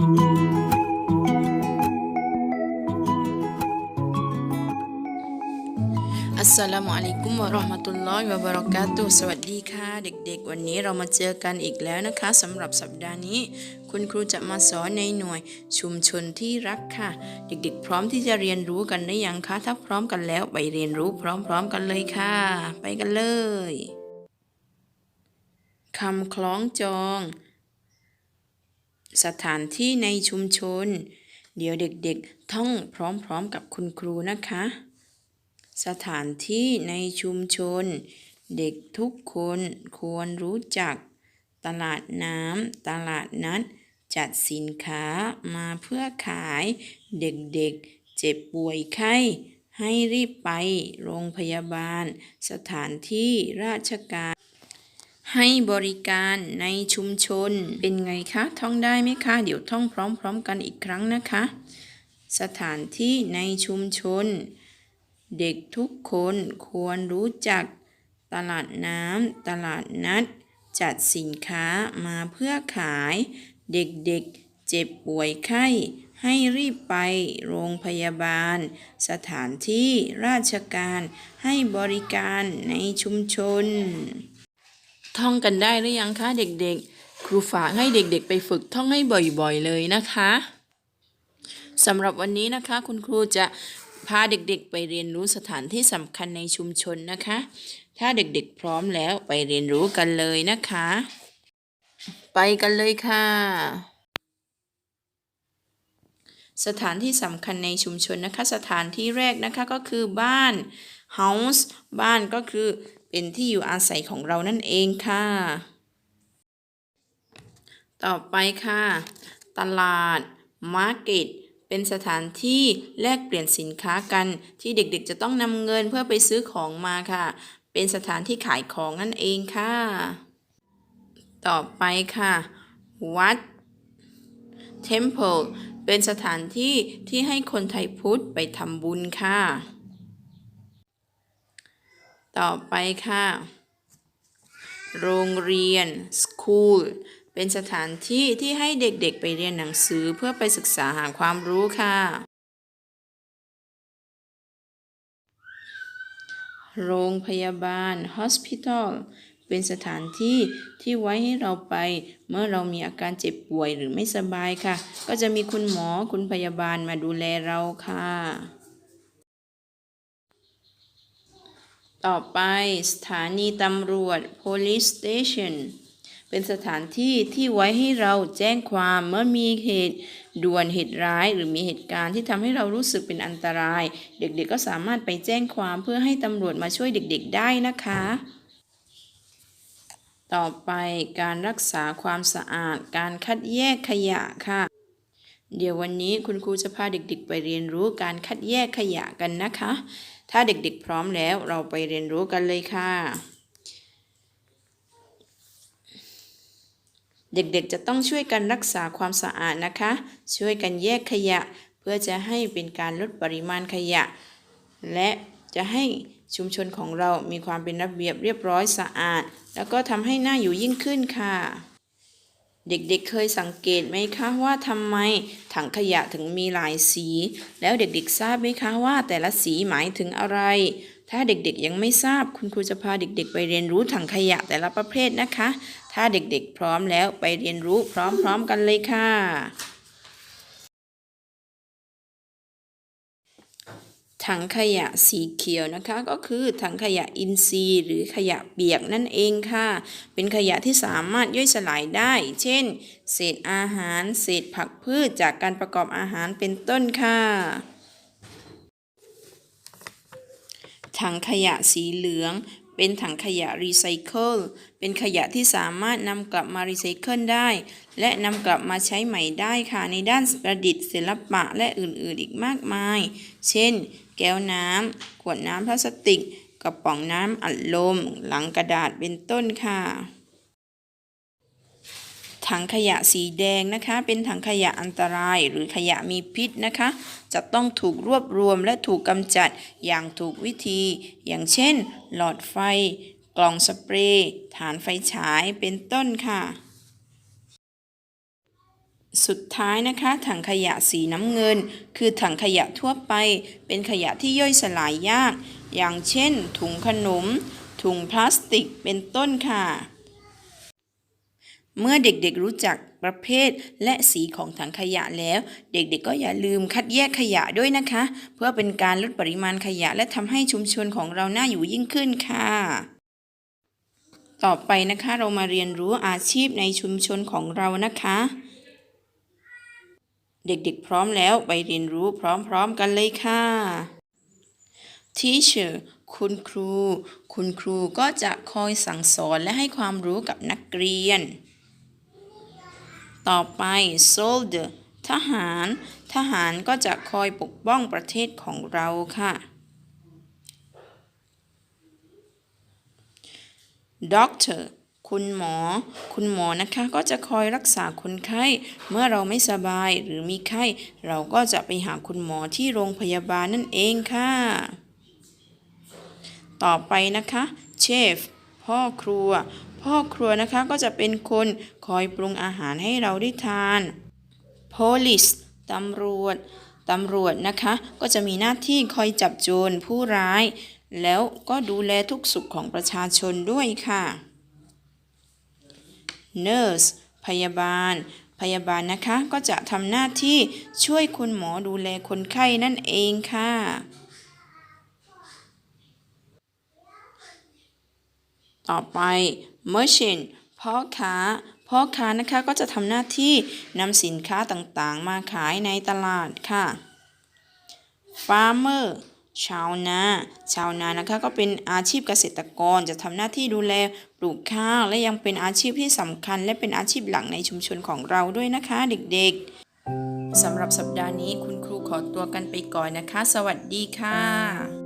อัสสลามุอะลัยกุมวะเราะห์มะตุลลอฮิวะบะเราะกาตุสวัสดีค่ะ เด็กๆ วันนี้เรามาเจอกันอีกแล้วนะคะสำหรับสัปดาห์นี้ คุณครูจะมาสอนในหน่วยชุมชนที่รักค่ะ เด็กๆ พร้อมที่จะเรียนรู้กันหรือยังคะถ้าพร้อมกันแล้วไปเรียนรู้พร้อม ๆ กันเลยค่ะ ไปกันเลยคำคล้องจอง สถานที่ในชุมชน เดี๋ยวเด็กๆ ท่องพร้อมๆกับคุณครูนะคะ สถานที่ในชุมชน เด็กทุกคนควรรู้จัก ตลาดน้ำตลาดนัด จัดสินค้ามาเพื่อขาย เด็กๆ เจ็บป่วยไข้ ให้รีบไปโรงพยาบาล สถานที่ราชการ ให้บริการในชุมชน เป็นไงคะท่องได้ไหมคะ เดี๋ยวท่องพร้อม ๆ กันอีกครั้งนะคะ สถานที่ในชุมชน เด็กทุกคนควรรู้จักตลาดน้ำตลาดนัด จัดสินค้ามาเพื่อขาย เด็กๆเจ็บป่วยไข้ ให้รีบไปโรงพยาบาล สถานที่ราชการให้บริการในชุมชน ท่องกันได้หรือยังคะเด็กๆ ครูฝากให้เด็กๆ ไปฝึกท่องให้บ่อยๆเลยนะคะสำหรับวันนี้นะคะ คุณครูจะพาเด็กๆ ไปเรียนรู้สถานที่สำคัญในชุมชนนะคะ ถ้าเด็กๆ พร้อมแล้วไปเรียนรู้กันเลยนะคะ ไปกันเลยค่ะ สถานที่สำคัญในชุมชนนะคะ สถานที่แรกนะคะก็คือบ้าน house บ้านก็คือ เป็นที่อยู่อาศัยของเรานั่นเองค่ะ ต่อไปค่ะ ตลาด market เป็นสถานที่แลกเปลี่ยนสินค้ากันที่เด็กๆจะต้องนำเงินเพื่อไปซื้อของมาค่ะ เป็นสถานที่ขายของนั่นเองค่ะ ต่อไปค่ะ วัด temple เป็นสถานที่ที่ให้คนไทยพุทธไปทำบุญค่ะ ต่อไปค่ะ โรงเรียน school เป็นสถานที่ที่ให้เด็กๆไปเรียนหนังสือเพื่อไปศึกษาหาความรู้ค่ะ โรงพยาบาล hospital เป็นสถานที่ที่ไว้ให้เราไปเมื่อเรามีอาการเจ็บป่วยหรือไม่สบายค่ะ ก็จะมีคุณหมอคุณพยาบาลมาดูแลเราค่ะ ต่อไปสถานีตำรวจ police station เป็นสถานที่ที่ไว้ให้เราแจ้งความเมื่อมีเหตุด่วนเหตุร้าย หรือมีเหตุการณ์ที่ทำให้เรารู้สึกเป็นอันตราย เด็กๆก็สามารถไปแจ้งความเพื่อให้ตำรวจมาช่วยเด็กๆได้นะคะ ต่อไปการรักษาความสะอาด การคัดแยกขยะค่ะ เดี๋ยววันนี้คุณครูจะพาเด็กๆ ไปเรียนรู้การคัดแยกขยะกันนะคะ ถ้าเด็กๆพร้อมแล้วเราไปเรียนรู้กันเลยค่ะ เด็กๆจะต้องช่วยกันรักษาความสะอาดนะคะ ช่วยกันแยกขยะ เพื่อจะให้เป็นการลดปริมาณขยะ และจะให้ชุมชนของเรามีความเป็นระเบียบเรียบร้อยสะอาด แล้วก็ทำให้หน่าอยู่ยิ่งขึ้นค่ะ เด็กๆเเคยสังเกตไหมคะว่าทำไมถังขยะถึงมีหลายสี แล้วเด็กๆทราบไหมคะว่าแต่ละสีหมายถึงอะไร ถ้าเด็กๆยังไม่ทราบคุณครูจะพาเด็กๆ ไปเรียนรู้ถังขยะแต่ละประเภทนะคะ ถ้าเด็กๆพร้อมแล้วไปเรียนรู้พร้อมๆกันเลยค่ะ ถังขยะสีเขียวนะคะ ก็คือถังขยะอินทรีย์ หรือขยะเปียกนั่นเองค่ะ เป็นขยะที่สามารถย่อยสลายได้ เช่น เศษอาหาร เศษผักพืชจากการประกอบอาหารเป็นต้นค่ะ ถังขยะสีเหลืองเป็นถังขยะรีไซเคิล เป็นขยะที่สามารถนำกลับมารีไซเคิลได้ และนำกลับมาใช้ใหม่ได้ค่ะ ในด้านประดิษฐ์ศิลปะและอื่นๆอีกมากมาย เช่น แก้วน้ำขวดน้ำพลาสติก กระป๋องน้ำอัดลม หลังกระดาษเป็นต้นค่ะ ถังขยะสีแดงนะคะ เป็นถังขยะอันตรายหรือขยะมีพิษนะคะ จะต้องถูกรวบรวมและถูกกำจัดอย่างถูกวิธี อย่างเช่น หลอดไฟ กล่องสเปรย์ฐานไฟฉายเป็นต้นค่ะ สุดท้ายนะคะถังขยะสีน้ำเงิน คือถังขยะทั่วไป เป็นขยะที่ย่อยสลายยาก อย่างเช่น ถุงขนม ถุงพลาสติกเป็นต้นค่ะ เมื่อเด็กๆรู้จักประเภทและสีของถังขยะแล้ว เด็กๆก็อย่าลืมคัดแยกขยะด้วยนะคะ เพื่อเป็นการลดปริมาณขยะและทำให้ชุมชนของเราน่าอยู่ยิ่งขึ้นค่ะต่อไปนะคะเรามาเรียนรู้อาชีพในชุมชนของเรานะคะ เด็กๆพร้อมแล้วไปเรียนรู้พร้อมๆกันเลยค่ะ Teacher คุณครู คุณครูก็จะคอยสั่งสอนและให้ความรู้กับนักเรียน ต่อไป soldier ทหาร ทหารก็จะคอยปกป้องประเทศของเราค่ะ doctor คุณหมอ คุณหมอนะคะก็จะคอยรักษาคนไข้ เมื่อเราไม่สบายหรือมีไข้ เราก็จะไปหาคุณหมอที่โรงพยาบาลนั่นเองค่ะ ต่อไปนะคะเชฟพ่อครัว พ่อครัวนะคะก็จะเป็นคนคอยปรุงอาหารให้เราได้ทาน police ตำรวจ ตำรวจนะคะ ก็จะมีหน้าที่คอยจับโจรผู้ร้าย แล้วก็ดูแลทุกสุขของประชาชนด้วยค่ะ nurse พยาบาล พยาบาลนะคะก็จะทำหน้าที่ช่วยคุณหมอดูแลคนไข้นั่นเองค่ะ ต่อไป merchant พ่อค้าพ่อค้านะคะก็จะทำหน้าที่นำสินค้าต่างๆ มาขายในตลาดค่ะ farmer ชาวนา ชาวนานะคะก็เป็นอาชีพเกษตรกรจะทำหน้าที่ดูแลปลูกข้าวและยังเป็นอาชีพที่สำคัญ และเป็นอาชีพหลักในชุมชนของเราด้วยนะคะ เด็กๆสำหรับสัปดาห์นี้คุณครูขอตัวกันไปก่อนนะคะ สวัสดีค่ะ